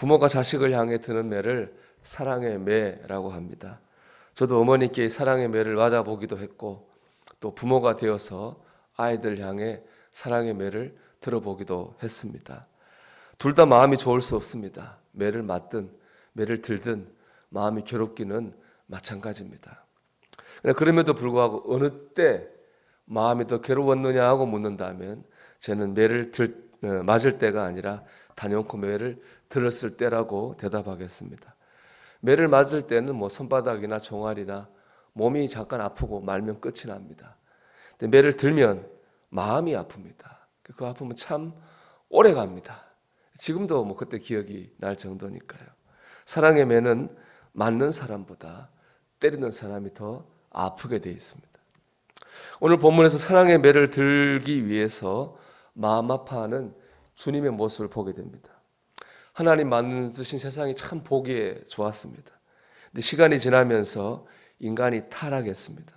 부모가 자식을 향해 드는 매를 사랑의 매라고 합니다. 저도 어머니께 사랑의 매를 맞아 보기도 했고 또 부모가 되어서 아이들 향해 사랑의 매를 들어보기도 했습니다. 둘 다 마음이 좋을 수 없습니다. 매를 맞든 매를 들든 마음이 괴롭기는 마찬가지입니다. 그럼에도 불구하고 어느 때 마음이 더 괴로웠느냐 하고 묻는다면 저는 매를 들, 어, 맞을 때가 아니라 단연코 매를 들었을 때라고 대답하겠습니다. 매를 맞을 때는 뭐 손바닥이나 종아리나 몸이 잠깐 아프고 말면 끝이 납니다. 근데 매를 들면 마음이 아픕니다. 그 아픔은 참 오래 갑니다. 지금도 뭐 그때 기억이 날 정도니까요. 사랑의 매는 맞는 사람보다 때리는 사람이 더 아프게 돼 있습니다. 오늘 본문에서 사랑의 매를 들기 위해서 마음 아파하는 주님의 모습을 보게 됩니다. 하나님 만드신 세상이 참 보기에 좋았습니다. 근데 시간이 지나면서 인간이 타락했습니다.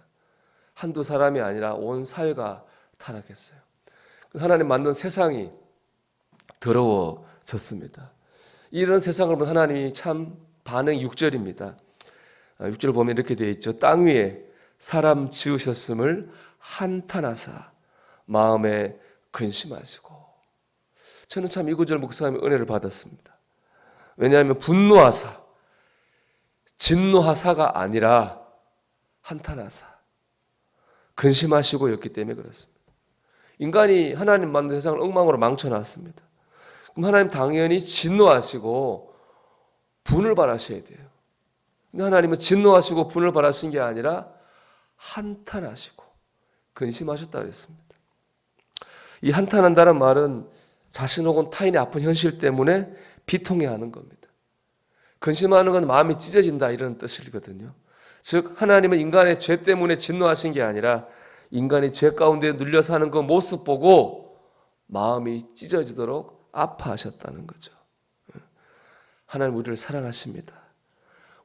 한두 사람이 아니라 온 사회가 타락했어요. 하나님 만든 세상이 더러워졌습니다. 이런 세상을 보면 하나님이 참 반응 6절입니다. 6절 보면 이렇게 되어 있죠. 땅 위에 사람 지으셨음을 한탄하사 마음에 근심하시고 저는 참 이 구절 목사님의 은혜를 받았습니다. 왜냐하면 분노하사 진노하사가 아니라 한탄하사 근심하시고였기 때문에 그렇습니다. 인간이 하나님 만든 세상을 엉망으로 망쳐놨습니다. 그럼 하나님 당연히 진노하시고 분을 바라셔야 돼요. 근데 하나님은 진노하시고 분을 바라신 게 아니라 한탄하시고 근심하셨다 그랬습니다. 이 한탄한다는 말은 자신 혹은 타인의 아픈 현실 때문에 비통해하는 겁니다. 근심하는 건 마음이 찢어진다 이런 뜻이거든요. 즉 하나님은 인간의 죄 때문에 진노하신 게 아니라 인간이 죄 가운데 눌려 사는 그 모습 보고 마음이 찢어지도록 아파하셨다는 거죠. 하나님 우리를 사랑하십니다.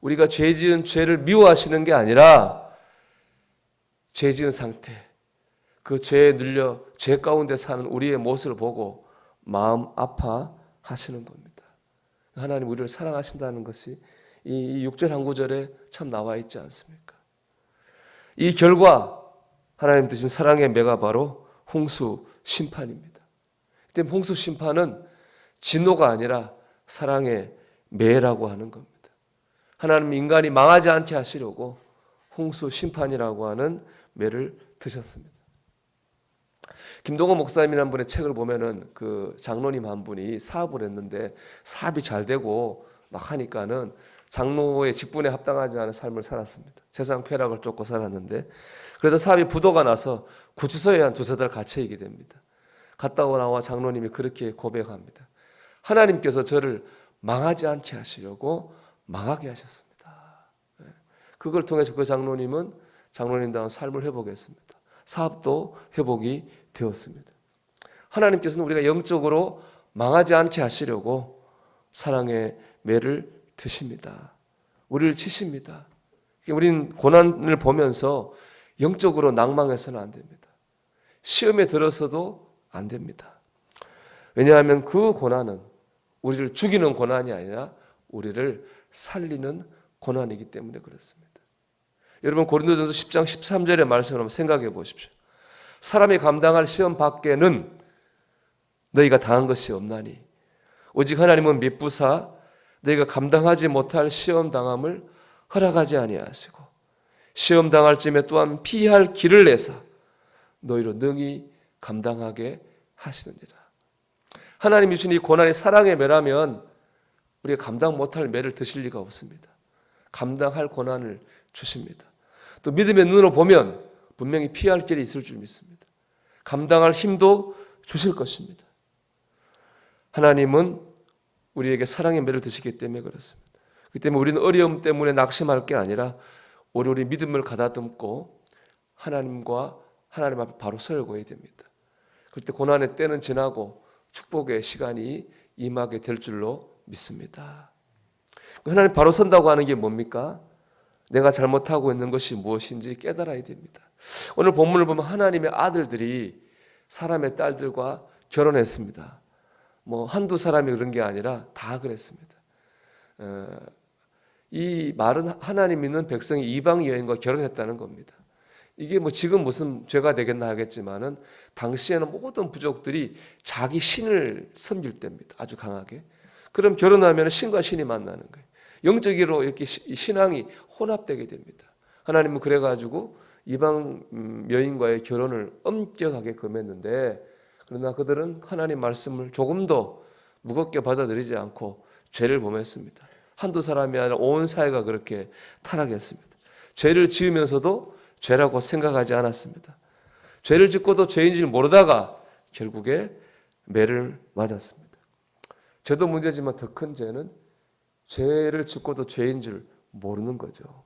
우리가 죄 지은 죄를 미워하시는 게 아니라 죄 지은 상태, 그 죄에 눌려 죄 가운데 사는 우리의 모습을 보고 마음 아파하시는 겁니다. 하나님 우리를 사랑하신다는 것이 이 6절 한 구절에 참 나와 있지 않습니까? 이 결과 하나님 드신 사랑의 매가 바로 홍수 심판입니다. 그때 홍수 심판은 진노가 아니라 사랑의 매라고 하는 겁니다. 하나님 인간이 망하지 않게 하시려고 홍수 심판이라고 하는 매를 드셨습니다. 김동호 목사님이라는 분의 책을 보면은 그 장로님 한 분이 사업을 했는데 사업이 잘 되고 막 하니까는 장로의 직분에 합당하지 않은 삶을 살았습니다. 세상 쾌락을 쫓고 살았는데 그래도 사업이 부도가 나서 구치소에 한 두세 달 갇혀 있게 됩니다. 갔다 오 나와 장로님이 그렇게 고백합니다. 하나님께서 저를 망하지 않게 하시려고 망하게 하셨습니다. 네. 그걸 통해서 그 장로님은 장로님다운 삶을 회복했습니다. 사업도 회복이 되었습니다. 하나님께서는 우리가 영적으로 망하지 않게 하시려고 사랑의 매를 드십니다. 우리를 치십니다. 우리는 고난을 보면서 영적으로 낭망해서는 안 됩니다. 시험에 들어서도 안 됩니다. 왜냐하면 그 고난은 우리를 죽이는 고난이 아니라 우리를 살리는 고난이기 때문에 그렇습니다. 여러분 고린도전서 10장 13절의 말씀을 한번 생각해 보십시오. 사람이 감당할 시험 밖에는 너희가 당한 것이 없나니 오직 하나님은 미쁘사 너희가 감당하지 못할 시험 당함을 허락하지 아니하시고 시험 당할 쯤에 또한 피할 길을 내사 너희로 능히 감당하게 하시느니라. 하나님이 주신 이 고난이 사랑의 매라면 우리가 감당 못할 매를 드실 리가 없습니다. 감당할 고난을 주십니다. 또 믿음의 눈으로 보면 분명히 피할 길이 있을 줄 믿습니다. 감당할 힘도 주실 것입니다. 하나님은 우리에게 사랑의 매를 드시기 때문에 그렇습니다. 그 때문에 우리는 어려움 때문에 낙심할 게 아니라 우리 믿음을 가다듬고 하나님과 하나님 앞에 바로 서고야 됩니다. 그때 고난의 때는 지나고 축복의 시간이 임하게 될 줄로 믿습니다. 하나님 바로 선다고 하는 게 뭡니까? 내가 잘못하고 있는 것이 무엇인지 깨달아야 됩니다. 오늘 본문을 보면 하나님의 아들들이 사람의 딸들과 결혼했습니다. 뭐 한두 사람이 그런 게 아니라 다 그랬습니다. 어, 이 말은 하나님 믿는 백성이 이방 여인과 결혼했다는 겁니다. 이게 뭐 지금 무슨 죄가 되겠나 하겠지만은 당시에는 모든 부족들이 자기 신을 섬길 때입니다. 아주 강하게. 그럼 결혼하면 신과 신이 만나는 거예요. 영적으로 이렇게 시- 신앙이 혼합되게 됩니다. 하나님은 그래가지고 이방 음, 여인과의 결혼을 엄격하게 금했는데 그러나 그들은 하나님 말씀을 조금 더 무겁게 받아들이지 않고 죄를 범했습니다. 한두 사람이 아니라 온 사회가 그렇게 타락했습니다. 죄를 지으면서도 죄라고 생각하지 않았습니다. 죄를 짓고도 죄인 줄 모르다가 결국에 매를 맞았습니다. 죄도 문제지만 더 큰 죄는 죄를 짓고도 죄인 줄 모르는 거죠.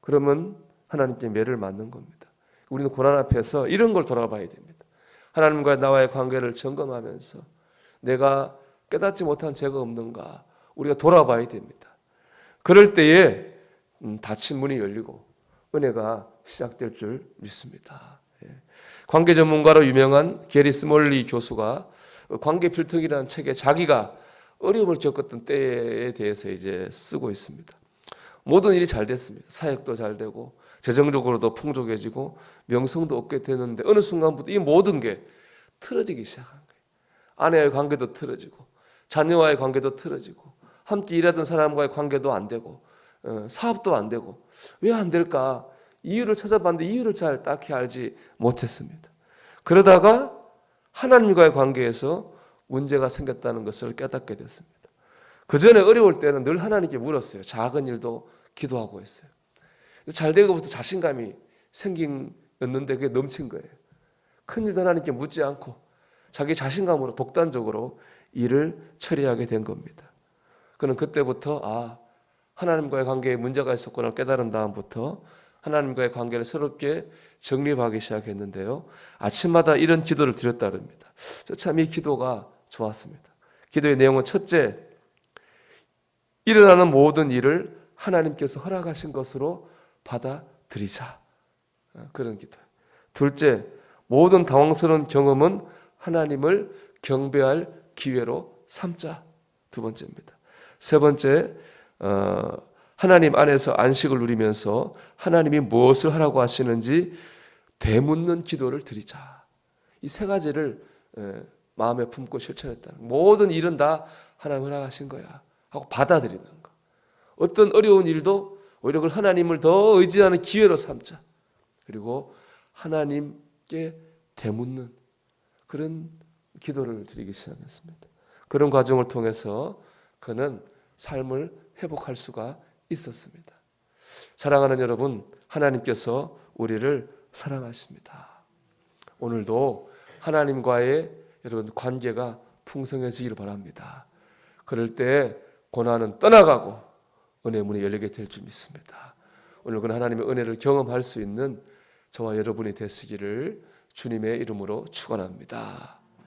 그러면 하나님께 매를 맞는 겁니다. 우리는 고난 앞에서 이런 걸 돌아봐야 됩니다. 하나님과 나와의 관계를 점검하면서 내가 깨닫지 못한 죄가 없는가 우리가 돌아봐야 됩니다. 그럴 때에 음, 닫힌 문이 열리고 은혜가 시작될 줄 믿습니다. 예. 관계 전문가로 유명한 게리 스몰리 교수가 관계 필터기라는 책에 자기가 어려움을 겪었던 때에 대해서 이제 쓰고 있습니다. 모든 일이 잘 됐습니다. 사역도 잘 되고 재정적으로도 풍족해지고 명성도 얻게 되는데 어느 순간부터 이 모든 게 틀어지기 시작한 거예요. 아내와의 관계도 틀어지고 자녀와의 관계도 틀어지고 함께 일하던 사람과의 관계도 안 되고 어, 사업도 안 되고 왜 안 될까 이유를 찾아봤는데 이유를 잘 딱히 알지 못했습니다. 그러다가 하나님과의 관계에서 문제가 생겼다는 것을 깨닫게 됐습니다. 그 전에 어려울 때는 늘 하나님께 물었어요. 작은 일도 기도하고 했어요. 잘 되고부터 자신감이 생겼는데 그게 넘친 거예요. 큰 일도 하나님께 묻지 않고 자기 자신감으로 독단적으로 일을 처리하게 된 겁니다. 그는 그때부터 아 하나님과의 관계에 문제가 있었구나 깨달은 다음부터 하나님과의 관계를 새롭게 정립하기 시작했는데요. 아침마다 이런 기도를 드렸다 그럽니다. 참이 기도가 좋았습니다. 기도의 내용은 첫째, 일어나는 모든 일을 하나님께서 허락하신 것으로 받아들이자. 어, 그런 기도. 둘째, 모든 당황스러운 경험은 하나님을 경배할 기회로 삼자. 두 번째입니다. 세 번째, 어, 하나님 안에서 안식을 누리면서 하나님이 무엇을 하라고 하시는지 되묻는 기도를 드리자. 이 세 가지를 에, 마음에 품고 실천했다는 모든 일은 다 하나님 허락하신 거야 하고 받아들이는 거. 어떤 어려운 일도 오히려 그걸 하나님을 더 의지하는 기회로 삼자. 그리고 하나님께 되묻는 그런 기도를 드리기 시작했습니다. 그런 과정을 통해서 그는 삶을 회복할 수가 있었습니다. 사랑하는 여러분, 하나님께서 우리를 사랑하십니다. 오늘도 하나님과의 여러분 관계가 풍성해지기를 바랍니다. 그럴 때 고난은 떠나가고 은혜 문이 열리게 될 줄 믿습니다. 오늘 그 하나님의 은혜를 경험할 수 있는 저와 여러분이 되시기를 주님의 이름으로 축원합니다.